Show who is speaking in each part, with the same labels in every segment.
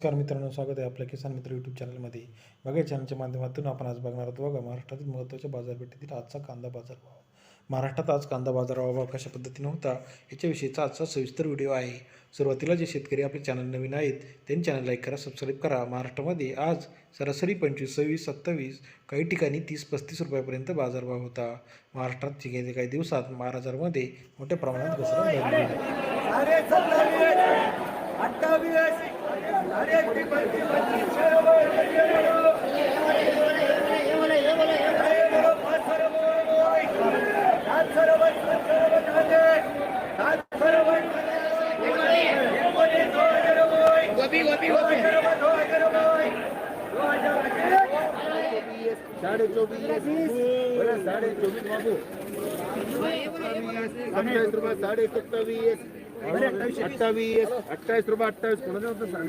Speaker 1: नमस्कार मित्रांनो स्वागत आहे आपल्या किसान मित्र यूट्यूब चॅनलमध्ये बघा चॅनलच्या माध्यमातून आपण आज बघणार आहोत बघा महाराष्ट्रातील महत्त्वाच्या बाजारपेठेतील आजचा कांदा बाजारभाव महाराष्ट्रात आज कांदा बाजारभाव कशा पद्धतीने होता याच्याविषयीचा आजचा सविस्तर व्हिडिओ आहे. सुरुवातीला जे शेतकरी आपले चॅनल नवीन आहेत त्यांनी चॅनल लाईक करा सबस्क्राईब करा. महाराष्ट्रामध्ये आज सरासरी पंचवीस सव्वीस सत्तावीस काही ठिकाणी तीस पस्तीस रुपयापर्यंत बाजारभाव होता. महाराष्ट्रात गेले काही दिवसात बाजारमध्ये मोठ्या प्रमाणात घसरण झाली.
Speaker 2: साडे चोवीस साडे चोवीस बाबू अठ्ठावीस रुपये साडे सत्तावीस अठ्ठावीस अठ्ठावीस रुपये अठ्ठावीस. कोणाचं होतं सांग.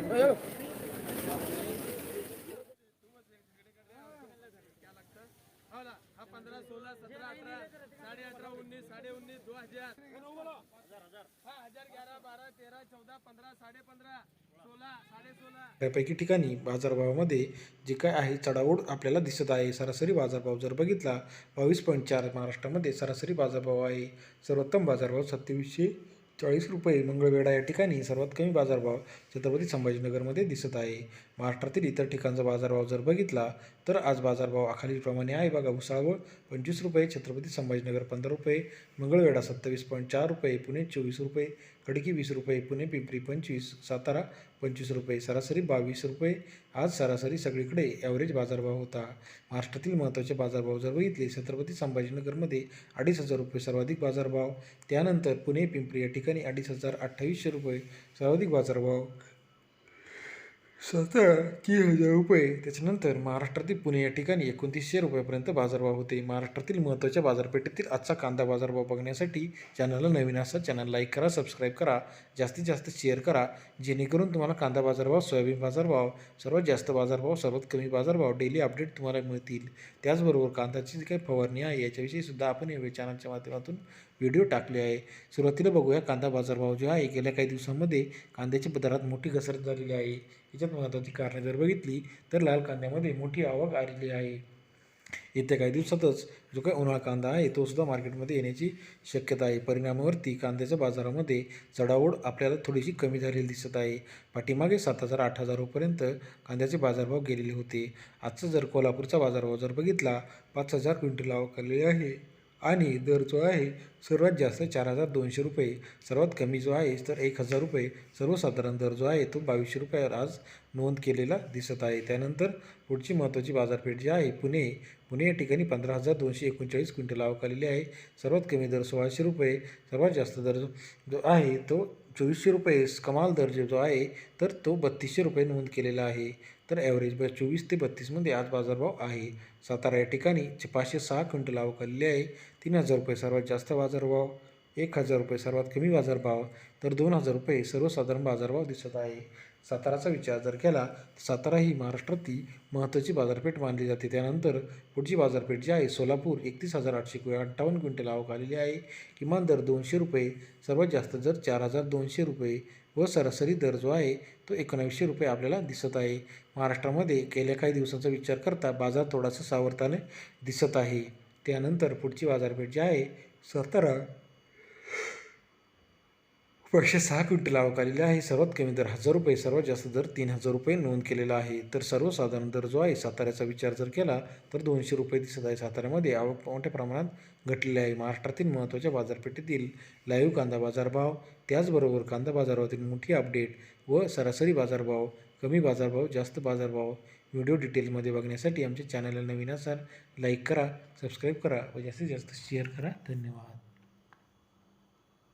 Speaker 3: पंधरा सोळा सतरा अठरा साडे अठरा उन्नीस साडे उन्नीस दो हजार हजार पंधरा साडे पंधरा
Speaker 1: ठिकाणी बाजारभावामध्ये जे काय आहे चढाओढ आपल्याला दिसत आहे. सरासरी बाजारभाव जर बघितला बावीस पॉईंट चार महाराष्ट्रामध्ये सरासरी बाजारभाव आहे. सर्वोत्तम बाजारभाव सत्तावीसशे चाळीस रुपये मंगळवेढा या ठिकाणी सर्वात कमी बाजारभाव छत्रपती संभाजीनगरमध्ये दिसत आहे. महाराष्ट्रातील इतर ठिकाणचा बाजारभाव जर बघितला तर आज बाजारभाव आखालीलप्रमाणे आहे. बघा भुसावळ पंचवीस रुपये छत्रपती संभाजीनगर पंधरा रुपये मंगळवेढा सत्तावीस पॉईंट चार रुपये पुणे चोवीस रुपये खडकी वीस रुपये पुणे पिंपरी पंचवीस सातारा पंचवीस रुपये सरासरी बावीस रुपये. आज सरासरी सगळीकडे ॲव्हरेज बाजारभाव होता. महाराष्ट्रातील महत्त्वाचे बाजारभाव जर बघितले छत्रपती संभाजीनगरमध्ये अडीच हजार रुपये सर्वाधिक बाजारभाव. त्यानंतर पुणे पिंपरी या ठिकाणी अडीच हजार अठ्ठावीसशे रुपये सर्वाधिक बाजारभाव. सतरा तीन हजार रुपये. त्याच्यानंतर महाराष्ट्रातील पुणे या ठिकाणी एकोणतीसशे रुपयापर्यंत बाजारभाव होते. महाराष्ट्रातील महत्त्वाच्या बाजारपेठेतील आजचा कांदा बाजारभाव बघण्यासाठी चॅनलला नवीन असा चॅनल लाईक करा सबस्क्राईब करा जास्तीत जास्त शेअर करा. जेणेकरून तुम्हाला कांदा बाजारभाव सोयाबीन बाजारभाव सर्वात जास्त बाजारभाव सर्वात कमी बाजारभाव डेली अपडेट तुम्हाला मिळतील. त्याचबरोबर कांद्याची जी काही फवारणी आहे याच्याविषयी सुद्धा आपण या चॅनलच्या माध्यमातून व्हिडिओ टाकले आहे. सुरुवातीला बघूया कांदा बाजारभाव जो आहे गेल्या काही दिवसांमध्ये कांद्याच्या बाजारात मोठी घसरण झालेली आहे. याच्यात महत्त्वाची कारणे जर बघितली तर लाल कांद्यामध्ये मोठी आवक आलेली आहे. येत्या काही दिवसातच जो काही उन्हाळा कांदा आहे तो सुद्धा मार्केटमध्ये येण्याची शक्यता आहे. परिणामावरती कांद्याच्या बाजारामध्ये चढाओढ आपल्याला थोडीशी कमी झालेली दिसत आहे. पाठीमागे सात हजार आठ हजार रुपयेपर्यंत कांद्याचे बाजारभाव गेलेले होते. आजचा जर कोल्हापूरचा बाजारभाव जर बघितला पाच हजार क्विंटल आवक आलेली आहे. आणि दर जो आहे सर्वात जास्त चार हजार दोनशे रुपये. सर्वात कमी जो आहे तर एक हजार रुपये. सर्वसाधारण दर जो आहे तो बावीसशे रुपयावर आज नोंद केलेला दिसत आहे. त्यानंतर पुढची महत्त्वाची बाजारपेठ जी आहे पुणे. पुणे या ठिकाणी पंधरा हजार दोनशे एकोणचाळीस क्विंटल आवक आलेली आहे. सर्वात कमी दर सोळाशे रुपये. सर्वात जास्त दर जो आहे तो चोवीसशे रुपये. कमाल दर जो आहे तर तो बत्तीसशे रुपये नोंद केलेला आहे. तर ॲव्हरेज ब चोवीस ते बत्तीसमध्ये आज बाजारभाव आहे. सातारा या ठिकाणी पाचशे सहा क्विंटल आवक आलेली आहे. तीन हजार रुपये सर्वात जास्त बाजारभाव एक हजार रुपये सर्वात कमी बाजारभाव तर दोन हजार रुपये सर्वसाधारण बाजारभाव दिसत आहे. साताराचा विचार जर केला तर सातारा ही महाराष्ट्रातली महत्त्वाची बाजारपेठ मानली जाते. त्यानंतर पुढची बाजारपेठ जी आहे सोलापूर एकतीस हजार आठशे क्वि अठ्ठावन्न क्विंटल आवक आलेली आहे. किमान दर दोनशे रुपये सर्वात जास्त दर चार हजार दोनशे रुपये व सरासरी दर जो आहे तो एकोणावीसशे रुपये आपल्याला दिसत आहे. महाराष्ट्रामध्ये गेल्या काही दिवसांचा विचार करता बाजार थोडासा सावरताने दिसत आहे. त्यानंतर पुढची बाजारपेठ जी आहे सातारा पैसे सहा क्विंटल आवक आलेली आहे. सर्वात कमी दर हजार रुपये सर्वात जास्त दर तीन हजार रुपये नोंद केलेला आहे. तर सर्वसाधारण दर जो आहे साताऱ्याचा विचार जर केला तर दोनशे रुपये दिसत आहे साताऱ्यामध्ये. आवक मोठ्या प्रमाणात घटलेली आहे. महाराष्ट्रातील महत्त्वाच्या बाजारपेठेतील लाईव्ह कांदा बाजारभाव त्याचबरोबर कांदा बाजारभावातील मोठी अपडेट व सरासरी बाजारभाव कमी बाजारभाव जास्त बाजारभाव व्हिडिओ डिटेलमध्ये बघण्यासाठी आमच्या चॅनलला नवीन असाल लाईक करा सबस्क्राईब करा व जास्तीत जास्त शेअर करा. धन्यवाद.